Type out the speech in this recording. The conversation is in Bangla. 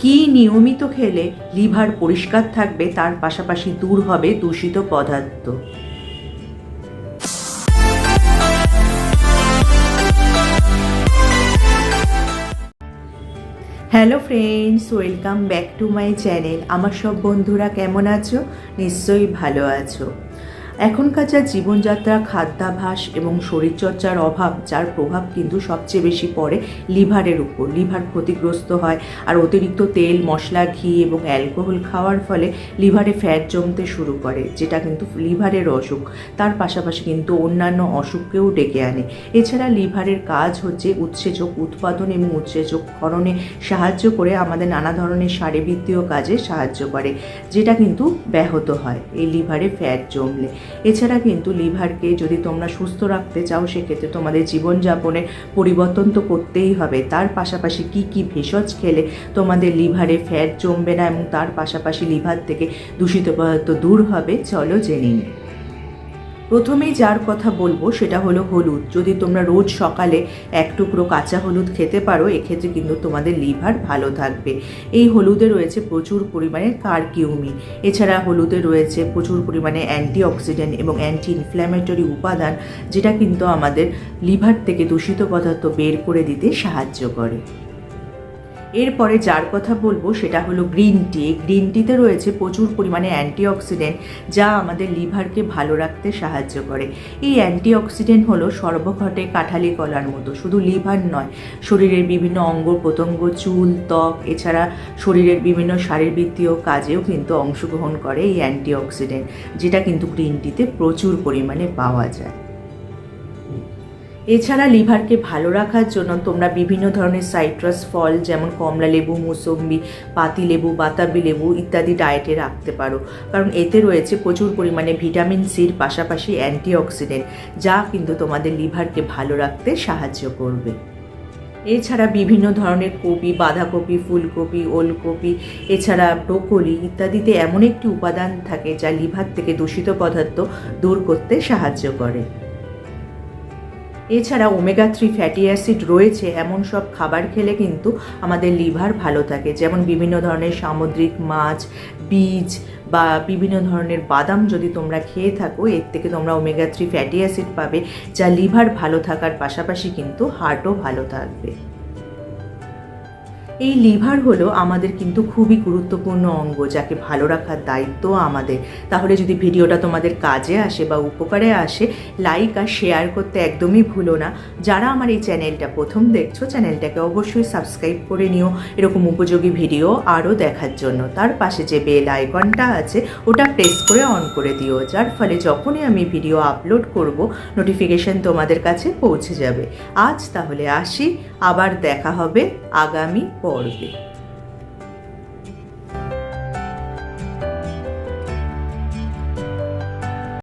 কি নিয়মিত খেলে লিভার পরিষ্কার থাকবে তার পাশাপাশি দূর হবে দূষিত পদার্থ? Hello friends welcome back to my channel আমার সব বন্ধুরা কেমন আছো? নিশ্চয়ই ভালো আছো। এখনকার যা জীবনযাত্রা খাদ্যাভাস এবং শরীরচর্চার অভাব, যার প্রভাব কিন্তু সবচেয়ে বেশি পড়ে লিভারের উপর। লিভার ক্ষতিগ্রস্ত হয় আর অতিরিক্ত তেল, মশলা, ঘি এবং অ্যালকোহল খাওয়ার ফলে লিভারে ফ্যাট জমতে শুরু করে, যেটা কিন্তু লিভারের অসুখ। তার পাশাপাশি কিন্তু অন্যান্য অসুখকেও ডেকে আনে। এছাড়া লিভারের কাজ হচ্ছে উৎসেচক উৎপাদন এবং উৎসেচক ক্ষরণে সাহায্য করে আমাদের নানা ধরনের শারীরবৃত্তীয় কাজে সাহায্য করে, যেটা কিন্তু ব্যাহত হয় এই লিভারে ফ্যাট জমলে। এছাড়া কিন্তু লিভারকে যদি তোমরা সুস্থ রাখতে চাও, সেক্ষেত্রে তোমাদের জীবনযাপনের পরিবর্তন তো করতেই হবে। তার পাশাপাশি কি কি ভেষজ খেলে তোমাদের লিভারে ফ্যাট জমবে না এবং তার পাশাপাশি লিভার থেকে দূষিত পদার্থ দূর হবে, চলো জেনে নিই। প্রথমেই যার কথা বলব সেটা হলো হলুদ। যদি তোমরা রোজ সকালে এক টুকরো কাঁচা হলুদ খেতে পারো, এক্ষেত্রে কিন্তু তোমাদের লিভার ভালো থাকবে। এই হলুদে রয়েছে প্রচুর পরিমাণে কারকিউমিন এছাড়া হলুদে রয়েছে প্রচুর পরিমাণে অ্যান্টিঅক্সিডেন্ট এবং অ্যান্টি ইনফ্ল্যামেটরি উপাদান, যেটা কিন্তু আমাদের লিভার থেকে দূষিত পদার্থ বের করে দিতে সাহায্য করে। এরপরে যার কথা বলব সেটা হলো গ্রিন টি। গ্রিন টিতে রয়েছে প্রচুর পরিমাণে অ্যান্টিঅক্সিডেন্ট যা আমাদের লিভারকে ভালো রাখতে সাহায্য করে। এই অ্যান্টিঅক্সিডেন্ট হলো সর্বঘটে কাঁঠালি কলার মতো, শুধু লিভার নয়, শরীরের বিভিন্ন অঙ্গ প্রত্যঙ্গ, চুল, ত্বক, এছাড়া শরীরের বিভিন্ন শারীরবৃত্তীয় কাজেও কিন্তু অংশগ্রহণ করে এই অ্যান্টিঅক্সিডেন্ট, যেটা কিন্তু গ্রিন টিতে প্রচুর পরিমাণে পাওয়া যায়। এছাড়া লিভারকে ভালো রাখার জন্য তোমরা বিভিন্ন ধরনের সাইট্রাস, ফল যেমন কমলা লেবু, মুসম্বি, পাতি লেবু, বাতাবি লেবু ইত্যাদি ডায়েটে রাখতে পারো। কারণ এতে রয়েছে প্রচুর পরিমাণে ভিটামিন সির পাশাপাশি অ্যান্টিঅক্সিডেন্ট যা কিন্তু তোমাদের লিভারকে ভালো রাখতে সাহায্য করবে। এছাড়া বিভিন্ন ধরনের কপি, বাঁধাকপি, ফুলকপি, ওলকপি, এছাড়া ব্রোকলি ইত্যাদিতে এমন একটি উপাদান থাকে যা লিভার থেকে দূষিত পদার্থ দূর করতে সাহায্য করে। এছাড়া ওমেগা থ্রি ফ্যাটি অ্যাসিড রয়েছে, এমন সব খাবার খেলে কিন্তু আমাদের লিভার ভালো থাকে। যেমন বিভিন্ন ধরনের সামুদ্রিক মাছ, বীজ বা বিভিন্ন ধরনের বাদাম যদি তোমরা খেয়ে থাকো, এর থেকে তোমরা ওমেগা থ্রি ফ্যাটি অ্যাসিড পাবে, যা লিভার ভালো থাকার পাশাপাশি কিন্তু হার্টও ভালো থাকবে। এই লিভার হলো আমাদের কিন্তু খুবই গুরুত্বপূর্ণ অঙ্গ, যাকে ভালো রাখার দায়িত্ব আমাদের। তাহলে যদি ভিডিওটা তোমাদের কাজে আসে বা উপকারে আসে লাইক আর শেয়ার করতে একদমই ভুলো না। যারা আমার এই চ্যানেলটা প্রথম দেখছ, চ্যানেলটাকে অবশ্যই সাবস্ক্রাইব করে নিও। এরকম উপযোগী ভিডিও আরও দেখার জন্য। তার পাশে যে বেল আইকনটা আছে, ওটা প্রেস করে অন করে দিও। যার ফলে যখনই আমি ভিডিও আপলোড করব নোটিফিকেশন তোমাদের কাছে পৌঁছে যাবে। আজ তাহলে আসি, আবার দেখা হবে আগামী Golgi.